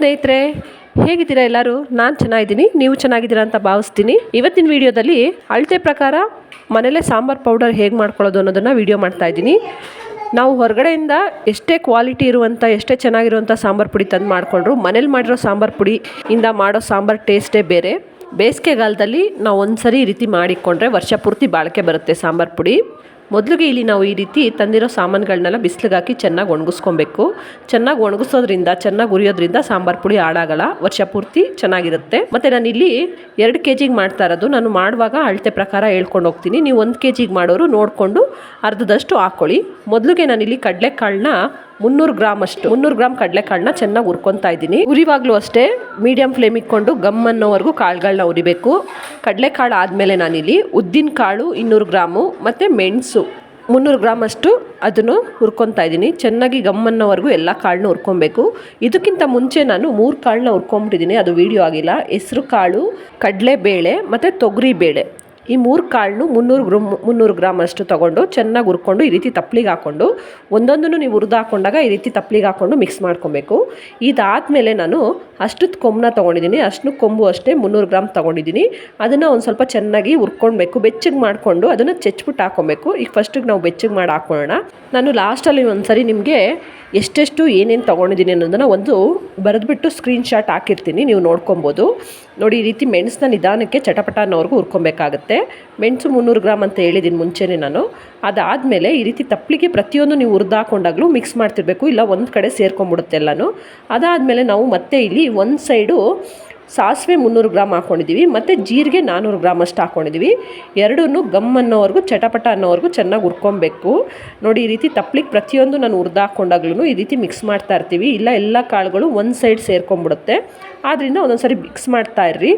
ಸ್ನೇಹಿತರೆ, ಹೇಗಿದ್ದೀರಾ ಎಲ್ಲರೂ? ನಾನು ಚೆನ್ನಾಗಿದ್ದೀನಿ, ನೀವು ಚೆನ್ನಾಗಿದ್ದೀರಾ ಅಂತ ಭಾವಿಸ್ತೀನಿ. ಇವತ್ತಿನ ವಿಡಿಯೋದಲ್ಲಿ ಅಳತೆ ಪ್ರಕಾರ ಮನೇಲೆ ಸಾಂಬಾರು ಪೌಡರ್ ಹೇಗೆ ಮಾಡ್ಕೊಳ್ಳೋದು ಅನ್ನೋದನ್ನು ವಿಡಿಯೋ ಮಾಡ್ತಾ ಇದ್ದೀನಿ. ನಾವು ಹೊರಗಡೆಯಿಂದ ಎಷ್ಟೇ ಕ್ವಾಲಿಟಿ ಇರುವಂಥ ಎಷ್ಟೇ ಚೆನ್ನಾಗಿರುವಂಥ ಸಾಂಬಾರು ಪುಡಿ ತಂದು ಮಾಡಿಕೊಂಡ್ರು ಮನೇಲಿ ಮಾಡಿರೋ ಸಾಂಬಾರು ಪುಡಿ ಇಂದ ಮಾಡೋ ಸಾಂಬಾರು ಟೇಸ್ಟೇ ಬೇರೆ. ಬೇಸಿಗೆಗಾಲದಲ್ಲಿ ನಾವು ಒಂದ್ಸರಿ ಈ ರೀತಿ ಮಾಡಿಕೊಂಡ್ರೆ ವರ್ಷ ಪೂರ್ತಿ ಬಾಳಿಕೆ ಬರುತ್ತೆ ಸಾಂಬಾರು ಪುಡಿ. ಮೊದಲಿಗೆ ಇಲ್ಲಿ ನಾವು ಈ ರೀತಿ ತಂದಿರೋ ಸಾಮಾನುಗಳನ್ನೆಲ್ಲ ಬಿಸಿಲಿಗೆ ಹಾಕಿ ಚೆನ್ನಾಗಿ ಒಣಗಿಸ್ಕೊಬೇಕು. ಚೆನ್ನಾಗಿ ಒಣಗಿಸೋದ್ರಿಂದ, ಚೆನ್ನಾಗಿ ಉರಿಯೋದ್ರಿಂದ ಸಾಂಬಾರು ಪುಡಿ ಹಾಳಾಗಲ್ಲ. ವರ್ಷ ಪೂರ್ತಿ ಚೆನ್ನಾಗಿರುತ್ತೆ. ಮತ್ತು ನಾನು ಇಲ್ಲಿ ಎರಡು ಕೆ ಜಿಗೆ ಮಾಡ್ತಾ ಇರೋದು. ನಾನು ಮಾಡುವಾಗ ಅಳತೆ ಪ್ರಕಾರ ಹೇಳ್ಕೊಂಡು ಹೋಗ್ತೀನಿ. ನೀವು ಒಂದು ಕೆ ಜಿಗೆ ಮಾಡೋರು ನೋಡಿಕೊಂಡು ಅರ್ಧದಷ್ಟು ಹಾಕ್ಕೊಳ್ಳಿ ಮೊದಲಿಗೆ ನಾನಿಲ್ಲಿ ಕಡಲೆಕಾಳನ್ನ ಮುನ್ನೂರು ಗ್ರಾಮ್ ಅಷ್ಟು. ಮುನ್ನೂರು ಗ್ರಾಮ್ ಕಡಲೆಕಾಳನ್ನ ಚೆನ್ನಾಗಿ ಹುರ್ಕೊತಾ ಇದ್ದೀನಿ. ಉರಿವಾಗ್ಲೂ ಅಷ್ಟೇ ಮೀಡಿಯಂ ಫ್ಲೇಮ್ ಇಟ್ಕೊಂಡು ಗಮ್ ಅನ್ನೋವರೆಗೂ ಕಾಳುಗಳನ್ನ ಉರಿಬೇಕು. ಕಡಲೆಕಾಳು ಆದಮೇಲೆ ನಾನಿಲ್ಲಿ ಉದ್ದಿನ ಕಾಳು ಇನ್ನೂರು ಗ್ರಾಮು ಮತ್ತು ಮೆಣಸು. ಮುನ್ನೂರು ಗ್ರಾಮ್ ಅಷ್ಟು ಅದನ್ನು ಹುರ್ಕೊತಾ ಇದ್ದೀನಿ. ಚೆನ್ನಾಗಿ ಗಮ್ ಅನ್ನೋವರೆಗೂ ಎಲ್ಲ ಕಾಳನ್ನ ಹುರ್ಕೊಬೇಕು. ಇದಕ್ಕಿಂತ ಮುಂಚೆ ನಾನು ಮೂರು ಕಾಳನ್ನ ಹುರ್ಕೊಂಬಿಟ್ಟಿದ್ದೀನಿ. ಅದು ವೀಡಿಯೋ ಆಗಿಲ್ಲ. ಹೆಸ್ರು ಕಾಳು, ಕಡಲೆಬೇಳೆ ಮತ್ತು ತೊಗರಿ ಬೇಳೆ ಈ ಮೂರು ಕಾಳನ್ನು ಮುನ್ನೂರು ಗ್ರಾಮ್ ಮುನ್ನೂರು ಗ್ರಾಮ್ ಅಷ್ಟು ತೊಗೊಂಡು ಚೆನ್ನಾಗಿ ಹುರ್ಕೊಂಡು ಈ ರೀತಿ ತಪ್ಪಲಿಗೆ ಹಾಕ್ಕೊಂಡು ಒಂದೊಂದನ್ನು ನೀವು ಹುರಿದು ಹಾಕೊಂಡಾಗ ಈ ರೀತಿ ತಪ್ಪಲಿಗೆ ಹಾಕ್ಕೊಂಡು ಮಿಕ್ಸ್ ಮಾಡ್ಕೊಬೇಕು. ಇದಾದಮೇಲೆ ನಾನು ಅಷ್ಟದ ಕೊಂಬನ್ನ ತೊಗೊಂಡಿದ್ದೀನಿ. ಅಷ್ಟು ಕೊಂಬು ಅಷ್ಟೇ ಮುನ್ನೂರು ಗ್ರಾಮ್ ತೊಗೊಂಡಿದ್ದೀನಿ. ಅದನ್ನು ಒಂದು ಸ್ವಲ್ಪ ಚೆನ್ನಾಗಿ ಹುರ್ಕೊಳ್ಬೇಕು ಬೆಚ್ಚಗೆ ಮಾಡಿಕೊಂಡು ಅದನ್ನು ಚೆಚ್ಬಿಟ್ಟು ಹಾಕ್ಕೊಬೇಕು ಈಗ ಫಸ್ಟಿಗೆ ನಾವು ಬೆಚ್ಚಗೆ ಮಾಡಿ ಹಾಕ್ಕೊಳ್ಳೋಣ ನಾನು ಲಾಸ್ಟಲ್ಲಿ ಒಂದು ಸರಿ ನಿಮಗೆ ಎಷ್ಟೆಷ್ಟು ಏನೇನು ತೊಗೊಂಡಿದ್ದೀನಿ ಅನ್ನೋದನ್ನು ಒಂದು ಬರೆದ್ಬಿಟ್ಟು ಸ್ಕ್ರೀನ್ಶಾಟ್ ಹಾಕಿರ್ತೀನಿ. ನೀವು ನೋಡ್ಕೊಬೋದು. ನೋಡಿ, ಈ ರೀತಿ ಮೆಣಸನ್ನ ನಿಧಾನಕ್ಕೆ ಚಟಪಟ ಅನ್ನೋವರೆಗೂ ಹುರ್ಕೊಬೇಕಾಗತ್ತೆ. ಮೆಣಸು ಮುನ್ನೂರು ಗ್ರಾಮ್ ಅಂತ ಹೇಳಿದ್ದೀನಿ ಮುಂಚೆನೇ ನಾನು. ಅದಾದಮೇಲೆ ಈ ರೀತಿ ತಪ್ಪಲಿಗೆ ಪ್ರತಿಯೊಂದು ನೀವು ಹುರಿದಾಕೊಂಡಾಗಲೂ ಮಿಕ್ಸ್ ಮಾಡ್ತಿರಬೇಕು, ಇಲ್ಲ ಒಂದು ಕಡೆ ಸೇರ್ಕೊಂಬಿಡುತ್ತೆ ಎಲ್ಲನೂ. ಅದಾದಮೇಲೆ ನಾವು ಮತ್ತೆ ಇಲ್ಲಿ ಒಂದು ಸೈಡು ಸಾಸಿವೆ ಮುನ್ನೂರು ಗ್ರಾಮ್ ಹಾಕ್ಕೊಂಡಿದ್ದೀವಿ ಮತ್ತು ಜೀರಿಗೆ ನಾನ್ನೂರು ಗ್ರಾಮ್ ಅಷ್ಟು ಹಾಕ್ಕೊಂಡಿದ್ದೀವಿ ಎರಡೂ ಗಮ್ ಅನ್ನೋವರೆಗೂ, ಚಟಪಟ ಅನ್ನೋವರೆಗೂ ಚೆನ್ನಾಗಿ ಹುರ್ಕೊಬೇಕು. ನೋಡಿ, ಈ ರೀತಿ ತಪ್ಪಲಿಗೆ ಪ್ರತಿಯೊಂದು ನಾನು ಹುರಿದಾಕೊಂಡಾಗ್ಲೂ ಈ ರೀತಿ ಮಿಕ್ಸ್ ಮಾಡ್ತಾ ಇರ್ತೀವಿ. ಇಲ್ಲ, ಎಲ್ಲ ಕಾಳುಗಳು ಒಂದು ಸೈಡ್ ಸೇರ್ಕೊಂಡ್ಬಿಡುತ್ತೆ ಆದ್ದರಿಂದ ಒಂದೊಂದ್ಸರಿ ಮಿಕ್ಸ್ ಮಾಡ್ತಾ ಇರ್ರಿ.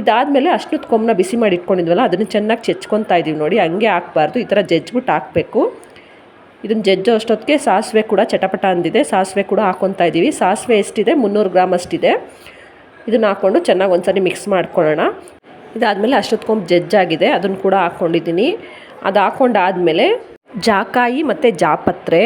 ಇದಾದಮೇಲೆ ಅಷ್ಟೊತ್ತು ಕೊಂಬನ್ನ ಬಿಸಿ ಮಾಡಿ ಇಟ್ಕೊಂಡಿದ್ವಲ್ಲ, ಅದನ್ನು ಚೆನ್ನಾಗಿ ಚೆಚ್ಕೊತಾ ಇದ್ದೀವಿ ನೋಡಿ. ಹಂಗೆ ಹಾಕ್ಬಾರ್ದು, ಈ ಥರ ಜಜ್ಬಿಟ್ಟು ಹಾಕಬೇಕು. ಇದನ್ನು ಜಜ್ಜೋ ಅಷ್ಟೊತ್ತಿಗೆ ಸಾಸಿವೆ ಕೂಡ ಚಟಪಟ ಅಂದಿದೆ, ಸಾಸಿವೆ ಕೂಡ ಹಾಕ್ಕೊತಾ ಇದ್ದೀವಿ ಸಾಸಿವೆ ಎಷ್ಟಿದೆ? ಮುನ್ನೂರು ಗ್ರಾಮ್ ಅಷ್ಟಿದೆ. ಇದನ್ನು ಹಾಕ್ಕೊಂಡು ಚೆನ್ನಾಗಿ ಒಂದ್ಸರಿ ಮಿಕ್ಸ್ ಮಾಡ್ಕೊಳ್ಳೋಣ. ಇದಾದಮೇಲೆ ಅಷ್ಟೊತ್ಕೊಂಬ ಜಜ್ಜಾಗಿದೆ. ಅದನ್ನು ಕೂಡ ಹಾಕ್ಕೊಂಡಿದ್ದೀನಿ ಅದು ಹಾಕ್ಕೊಂಡಾದಮೇಲೆ ಜಾಕಾಯಿ ಮತ್ತು ಜಾಪತ್ರೆ.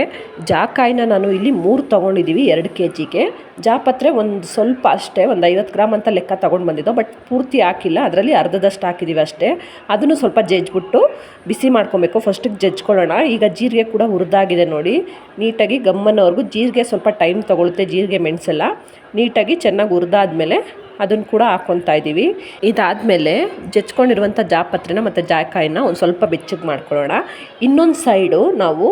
ಜಾಕಾಯಿನ ನಾನು ಇಲ್ಲಿ ಮೂರು ತೊಗೊಂಡಿದ್ದೀವಿ ಎರಡು ಕೆ ಜಿಗೆ ಜಾಪತ್ರೆ ಒಂದು ಸ್ವಲ್ಪ ಅಷ್ಟೇ, ಒಂದು ಐವತ್ತು ಗ್ರಾಮ್ ಅಂತ ಲೆಕ್ಕ ತೊಗೊಂಡು ಬಂದಿದ್ದೋ, ಬಟ್ ಪೂರ್ತಿ ಹಾಕಿಲ್ಲ. ಅದರಲ್ಲಿ ಅರ್ಧದಷ್ಟು ಹಾಕಿದ್ದೀವಿ ಅಷ್ಟೇ. ಅದನ್ನು ಸ್ವಲ್ಪ ಜಜ್ಜಿಬಿಟ್ಟು ಬಿಸಿ ಮಾಡ್ಕೊಬೇಕು. ಫಸ್ಟಿಗೆ ಜಜ್ಕೊಳ್ಳೋಣ ಈಗ ಜೀರಿಗೆ ಕೂಡ ಹುರಿದಾಗಿದೆ ನೋಡಿ. ನೀಟಾಗಿ ಗಮ್ಮನವರೆಗೂ ಜೀರಿಗೆ ಸ್ವಲ್ಪ ಟೈಮ್ ತೊಗೊಳುತ್ತೆ, ಜೀರಿಗೆ ಮೆಣಸೆಲ್ಲ. ನೀಟಾಗಿ ಚೆನ್ನಾಗಿ ಹುರಿದಾದ್ಮೇಲೆ ಅದನ್ನು ಕೂಡ ಹಾಕ್ಕೊತಾ ಇದ್ದೀವಿ ಇದಾದಮೇಲೆ ಜಚ್ಕೊಂಡಿರುವಂಥ ಜಾಪತ್ರೆನ ಮತ್ತು ಜಾಯ್ಕಾಯಿನ ಒಂದು ಸ್ವಲ್ಪ ಬೆಚ್ಚಗೆ ಮಾಡ್ಕೊಳ್ಳೋಣ. ಇನ್ನೊಂದು ಸೈಡು ನಾವು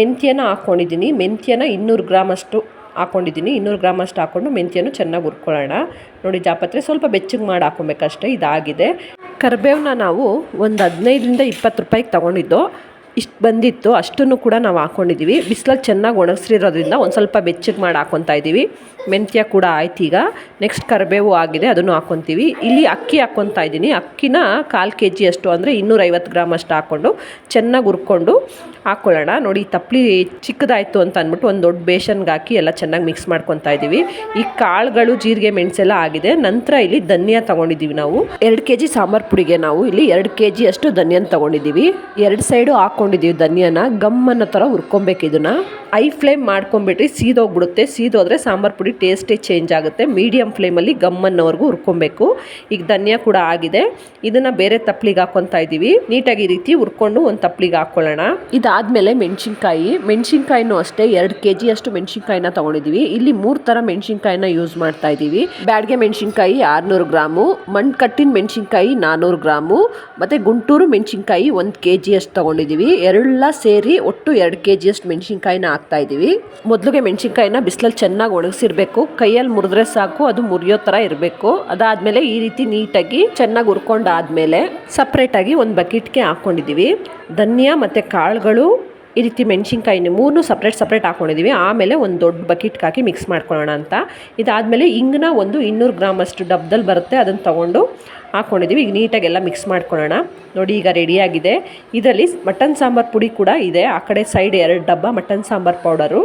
ಮೆಂತ್ಯನ ಹಾಕ್ಕೊಂಡಿದ್ದೀನಿ ಮೆಂತ್ಯನ ಇನ್ನೂರು ಗ್ರಾಮ್ ಅಷ್ಟು ಹಾಕ್ಕೊಂಡಿದ್ದೀನಿ ಇನ್ನೂರು ಗ್ರಾಮ್ ಅಷ್ಟು ಹಾಕ್ಕೊಂಡು ಮೆಂತ್ಯನು ಚೆನ್ನಾಗಿ ಹುರ್ಕೊಳ್ಳೋಣ. ನೋಡಿ ಜಾಪತ್ರೆ ಸ್ವಲ್ಪ ಬೆಚ್ಚಗೆ ಮಾಡಿ ಹಾಕೊಬೇಕಷ್ಟೇ, ಇದಾಗಿದೆ. ಕರ್ಬೇವನ್ನ ನಾವು ಒಂದು ಹದಿನೈದರಿಂದ ಇಪ್ಪತ್ತು ರೂಪಾಯಿಗೆ ತೊಗೊಂಡಿದ್ದು. ಇಷ್ಟು ಬಂದಿತ್ತು, ಅಷ್ಟನ್ನು ಕೂಡ ನಾವು ಹಾಕ್ಕೊಂಡಿದ್ದೀವಿ ಬಿಸಿಲಲ್ಲಿ ಚೆನ್ನಾಗಿ ಒಣಗಿಸಿರೋದ್ರಿಂದ ಒಂದು ಸ್ವಲ್ಪ ಬೆಚ್ಚಗೆ ಮಾಡಿ ಹಾಕ್ಕೊತಾ ಇದ್ದೀವಿ ಮೆಂತ್ಯ ಕೂಡ ಆಯ್ತು ಈಗ. ನೆಕ್ಸ್ಟ್ ಕರಿಬೇವು ಆಗಿದೆ, ಅದನ್ನು ಹಾಕ್ಕೊತೀವಿ ಇಲ್ಲಿ ಅಕ್ಕಿ ಹಾಕ್ಕೊತಾ ಇದ್ದೀನಿ ಅಕ್ಕಿನ ಕಾಲು ಕೆ ಜಿ ಅಷ್ಟು ಅಂದರೆ ಇನ್ನೂರೈವತ್ತು ಗ್ರಾಮ್ ಅಷ್ಟು ಹಾಕ್ಕೊಂಡು ಚೆನ್ನಾಗಿ ಹುರ್ಕೊಂಡು ಹಾಕ್ಕೊಳ್ಳೋಣ ನೋಡಿ ತಪ್ಪಲಿ ಚಿಕ್ಕದಾಯಿತು ಅಂತ ಅಂದ್ಬಿಟ್ಟು ಒಂದು ದೊಡ್ಡ ಬೇಷನ್ಗೆ ಹಾಕಿ ಎಲ್ಲ ಚೆನ್ನಾಗಿ ಮಿಕ್ಸ್ ಮಾಡ್ಕೊತಾ ಇದ್ದೀವಿ ಈ ಕಾಳುಗಳು, ಜೀರಿಗೆ ಮೆಣಸೆಲ್ಲ ಆಗಿದೆ. ನಂತರ ಇಲ್ಲಿ ಧನಿಯಾ ತೊಗೊಂಡಿದ್ದೀವಿ ನಾವು. ಎರಡು ಕೆ ಜಿ ಸಾಂಬಾರು ಪುಡಿಗೆ ನಾವು ಇಲ್ಲಿ ಎರಡು ಕೆ ಜಿ ಅಷ್ಟು ಧನಿಯನ್ ತೊಗೊಂಡಿದ್ದೀವಿ ಎರಡು ಸೈಡು ಹಾಕ್ಕೊಂಡಿದ್ದೀವಿ ಧನಿಯಾನ ಗಮ್ ಅನ್ನೋ ಥರ ಹುರ್ಕೊಬೇಕು ಇದನ್ನು. ಐ ಫ್ಲೇಮ್ ಮಾಡ್ಕೊಂಬಿಟ್ರಿ ಸೀದೋಗ್ಬಿಡುತ್ತೆ. ಸೀದೋದ್ರೆ ಸಾಂಬಾರು ಪುಡಿ ಟೇಸ್ಟೇ ಚೇಂಜ್ ಆಗುತ್ತೆ. ಮೀಡಿಯಮ್ ಫ್ಲೇಮಲ್ಲಿ ಗಮ್ ಅನ್ನೋವರೆಗೂ ಹುರ್ಕೊಬೇಕು. ಈಗ ಧನಿಯಾ ಕೂಡ ಆಗಿದೆ. ಇದನ್ನು ಬೇರೆ ತಪ್ಪಲಿಗೆ ಹಾಕ್ಕೊತಾ ಇದ್ದೀವಿ ನೀಟಾಗಿ ರೀತಿ ಹುರ್ಕೊಂಡು ಒಂದು ತಪ್ಪಲಿಗೆ ಹಾಕ್ಕೊಳ್ಳೋಣ ಇದಾದಮೇಲೆ ಮೆಣಸಿನ್ಕಾಯಿ. ಮೆಣಸಿನ್ಕಾಯಿನೂ ಅಷ್ಟೇ ಎರಡು ಕೆ ಜಿಯಷ್ಟು ಮೆಣಸಿನ್ಕಾಯಿನ ತೊಗೊಂಡಿದ್ದೀವಿ ಇಲ್ಲಿ ಮೂರು ಥರ ಮೆಣಸಿನ್ಕಾಯಿನ ಯೂಸ್ ಮಾಡ್ತಾ ಇದ್ದೀವಿ ಬ್ಯಾಡ್ಗೆ ಮೆಣಸಿನ್ಕಾಯಿ ಆರುನೂರು ಗ್ರಾಮು ಮಣ್ಣು ಕಟ್ಟಿನ ಮೆಣಸಿನ್ಕಾಯಿ ನಾನ್ನೂರು ಗ್ರಾಮು, ಮತ್ತು ಗುಂಟೂರು ಮೆಣಸಿನ್ಕಾಯಿ ಒಂದು ಕೆ ಜಿಯಷ್ಟು ತೊಗೊಂಡಿದ್ದೀವಿ ಎರಡೆಲ್ಲ ಸೇರಿ ಒಟ್ಟು ಎರಡು ಕೆ ಜಿಯಷ್ಟು ಮೆಣಸಿನ್ಕಾಯಿನ ಹಾಕ್ತಾ ಇದ್ದೀವಿ. ಮೊದಲಿಗೆ ಮೆಣಸಿನ್ಕಾಯಿನ ಬಿಸಿಲಲ್ಲಿ ಚೆನ್ನಾಗಿ ಒಣಗಿಸಿರ್ಬೇಕು. ಕೈಯಲ್ಲಿ ಮುರಿದ್ರೆ ಸಾಕು, ಅದು ಮುರಿಯೋ ಥರ ಇರಬೇಕು. ಅದಾದಮೇಲೆ ಈ ರೀತಿ ನೀಟಾಗಿ ಚೆನ್ನಾಗಿ ಹುರ್ಕೊಂಡಾದ್ಮೇಲೆ ಸಪ್ರೇಟಾಗಿ ಒಂದು ಬಕೆಟ್ಗೆ ಹಾಕ್ಕೊಂಡಿದ್ದೀವಿ ಧನಿಯಾ ಮತ್ತು ಕಾಳುಗಳು ಈ ರೀತಿ ಮೆಣಸಿನ್ಕಾಯಿನ ಮೂರನ್ನು ಸಪ್ರೇಟ್ ಸಪ್ರೇಟ್ ಹಾಕ್ಕೊಂಡಿದ್ದೀವಿ ಆಮೇಲೆ ಒಂದು ದೊಡ್ಡ ಬಕೆಟ್ ಹಾಕಿ ಮಿಕ್ಸ್ ಮಾಡ್ಕೊಳ್ಳೋಣ ಅಂತ. ಇದಾದಮೇಲೆ ಹಿಂಗನ್ನ ಒಂದು ಇನ್ನೂರು ಗ್ರಾಮ್ ಅಷ್ಟು ಡಬ್ದಲ್ಲಿ ಬರುತ್ತೆ. ಅದನ್ನು ತೊಗೊಂಡು ಹಾಕ್ಕೊಂಡಿದ್ದೀವಿ ಈಗ ನೀಟಾಗಿ ಎಲ್ಲ ಮಿಕ್ಸ್ ಮಾಡ್ಕೊಳ್ಳೋಣ. ನೋಡಿ, ಈಗ ರೆಡಿಯಾಗಿದೆ ಇದರಲ್ಲಿ ಮಟನ್ ಸಾಂಬಾರು ಪುಡಿ ಕೂಡ ಇದೆ. ಆ ಕಡೆ ಸೈಡ್ ಎರಡು ಡಬ್ಬ ಮಟನ್ ಸಾಂಬಾರು ಪೌಡರು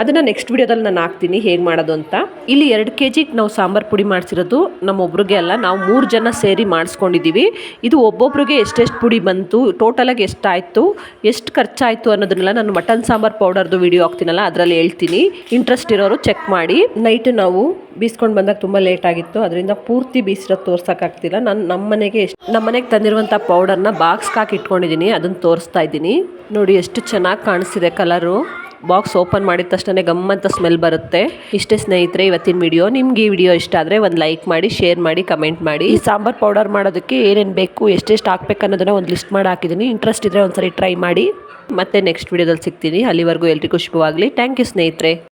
ಅದನ್ನು ನೆಕ್ಸ್ಟ್ ವಿಡಿಯೋದಲ್ಲಿ ನಾನು ಹಾಕ್ತೀನಿ, ಹೇಗೆ ಮಾಡೋದು ಅಂತ. ಇಲ್ಲಿ ಎರಡು ಕೆ ಜಿಗೆ ನಾವು ಸಾಂಬಾರು ಪುಡಿ ಮಾಡಿಸಿರೋದು, ನಮ್ಮೊಬ್ರಿಗೆ ಅಲ್ಲ, ನಾವು ಮೂರು ಜನ ಸೇರಿ ಮಾಡಿಸ್ಕೊಂಡಿದ್ದೀವಿ ಇದು ಒಬ್ಬೊಬ್ರಿಗೆ ಎಷ್ಟೆಷ್ಟು ಪುಡಿ ಬಂತು ಟೋಟಲಾಗಿ ಎಷ್ಟಾಯಿತು, ಎಷ್ಟು ಖರ್ಚಾಯಿತು ಅನ್ನೋದನ್ನೆಲ್ಲ ನಾನು ಮಟನ್ ಸಾಂಬಾರು ಪೌಡರ್ದು ವಿಡಿಯೋ ಹಾಕ್ತೀನಲ್ಲ, ಅದರಲ್ಲಿ ಹೇಳ್ತೀನಿ. ಇಂಟ್ರೆಸ್ಟ್ ಇರೋರು ಚೆಕ್ ಮಾಡಿ. ನೈಟ್ ನಾವು ಬೀಸ್ಕೊಂಡು ಬಂದಾಗ ತುಂಬ ಲೇಟ್ ಆಗಿತ್ತು, ಅದರಿಂದ ಪೂರ್ತಿ ಬೀಸಿರೋದು ತೋರ್ಸೋಕ್ಕಾಗ್ತಿಲ್ಲ ನಾನು ನಮ್ಮ ಮನೆಗೆ ಎಷ್ಟು ನಮ್ಮ ಮನೆಗೆ ತಂದಿರುವಂಥ ಪೌಡರ್ನ ಬಾಕ್ಸ್ಗೆ ಹಾಕಿ ಇಟ್ಕೊಂಡಿದ್ದೀನಿ ಅದನ್ನು ತೋರಿಸ್ತಾ ಇದ್ದೀನಿ. ನೋಡಿ, ಎಷ್ಟು ಚೆನ್ನಾಗಿ ಕಾಣಿಸ್ತಿದೆ ಕಲರು ಬಾಕ್ಸ್ ಓಪನ್ ಮಾಡಿದ ತಕ್ಷಣ ಗಮ್ಮಂತ ಸ್ಮೆಲ್ ಬರುತ್ತೆ. ಇಷ್ಟೇ ಸ್ನೇಹಿತರೆ ಇವತ್ತಿನ ವಿಡಿಯೋ ನಿಮ್ಗೆ ಈ ವಿಡಿಯೋ ಇಷ್ಟ ಆದರೆ ಒಂದು ಲೈಕ್ ಮಾಡಿ ಶೇರ್ ಮಾಡಿ ಕಮೆಂಟ್ ಮಾಡಿ. ಈ ಸಾಂಬಾರ್ ಪೌಡರ್ ಮಾಡೋದಕ್ಕೆ ಏನೇನು ಬೇಕು ಎಷ್ಟೆಷ್ಟು ಹಾಕ್ಬೇಕು ಅನ್ನೋದನ್ನ ಒಂದು ಲಿಸ್ಟ್ ಮಾಡಿ ಹಾಕಿದ್ದೀನಿ ಇಂಟ್ರೆಸ್ಟ್ ಇದ್ದರೆ ಒಂದ್ಸರಿ ಟ್ರೈ ಮಾಡಿ. ಮತ್ತೆ ನೆಕ್ಸ್ಟ್ ವಿಡಿಯೋದಲ್ಲಿ ಸಿಗ್ತೀನಿ. ಅಲ್ಲಿವರೆಗೂ ಎಲ್ರಿಗೂ ಶುಭವಾಗಲಿ. ಥ್ಯಾಂಕ್ ಯು ಸ್ನೇಹಿತರೆ.